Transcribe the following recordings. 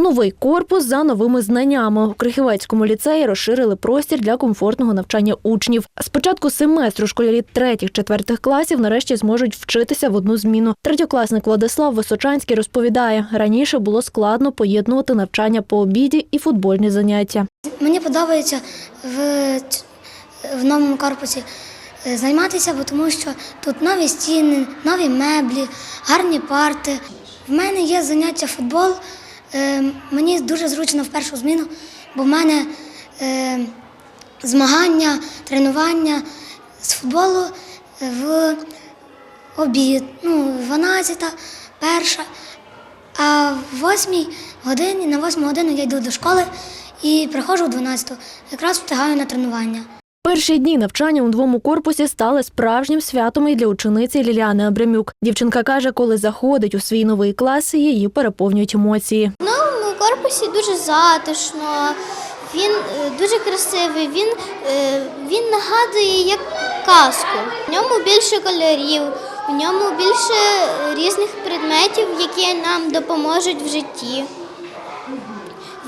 Новий корпус за новими знаннями у Крихівецькому ліцеї розширили простір для комфортного навчання учнів. З початку семестру школярі третіх-четвертих класів нарешті зможуть вчитися в одну зміну. Третьокласник Владислав Височанський розповідає, раніше було складно поєднувати навчання по обіді і футбольні заняття. Мені подобається в, в новому корпусі е, займатися, бо тому що тут нові стіни, нові меблі, гарні парти. В мене є заняття футбол. Е, Мені дуже зручно в першу зміну, бо в мене е, змагання, тренування з футболу в обід, ну, 12, перша. А в 8 годині, на 8 годину я йду до школи і приходжу в 12, якраз встигаю на тренування. Перші дні навчання у новому корпусі стали справжнім святом і для учениці Ліліани Абрамюк. Дівчинка каже, коли заходить у свій новий клас, її переповнюють емоції. В новому корпусі дуже затишно, він е, дуже красивий, він, е, він нагадує як казку. В ньому більше кольорів, в ньому більше різних предметів, які нам допоможуть в житті.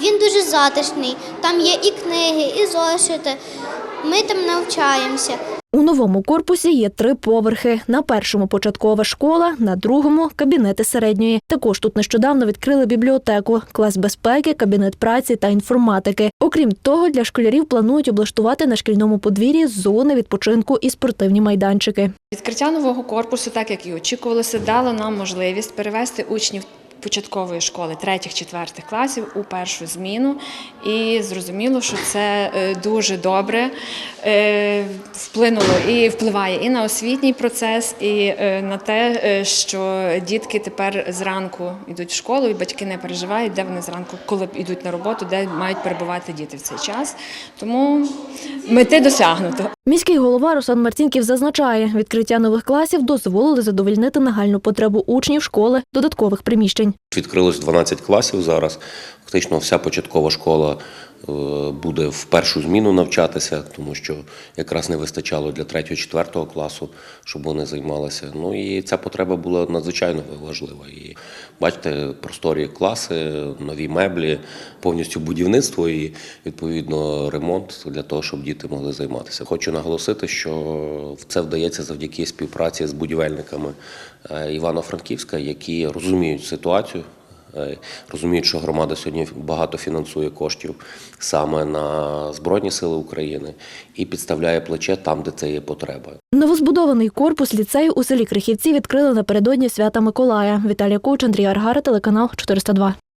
Він дуже затишний, там є і книги, і зошити. Ми там навчаємося. У новому корпусі є три поверхи. На першому початкова школа, на другому кабінети середньої. Також тут нещодавно відкрили бібліотеку, клас безпеки, кабінет праці та інформатики. Окрім того, для школярів планують облаштувати на шкільному подвір'ї зони відпочинку і спортивні майданчики. Відкриття нового корпусу, так як і очікувалося, дало нам можливість перевести учнів початкової школи третіх-четвертих класів у першу зміну. І зрозуміло, що це е, дуже добре е, вплинуло і впливає і на освітній процес, і е, на те, що дітки тепер зранку йдуть в школу, і батьки не переживають, де вони зранку, коли йдуть на роботу, де мають перебувати діти в цей час. Тому мети досягнуто. Міський голова Руслан Марцінків зазначає, відкриття нових класів дозволили задовольнити нагальну потребу учнів школи додаткових приміщень. Відкрилось 12 класів зараз. Фактично вся початкова школа е, буде в першу зміну навчатися, тому що якраз не вистачало для 3-4 класу, щоб вони займалися. Ну і ця потреба була надзвичайно важлива. І бачите, просторі класи, нові меблі, повністю будівництво і відповідно ремонт для того, щоб діти могли займатися. Хочу наголосити, що це вдається завдяки співпраці з будівельниками е, Івано-Франківська, які розуміють ситуацію. Е, Розуміють, що громада сьогодні багато фінансує коштів саме на Збройні Сили України і підставляє плече там, де це є потреба. Новозбудований корпус ліцею у селі Крихівці відкрили напередодні свята Миколая. Віталія Коуч, Андрій Аргара, телеканал 402.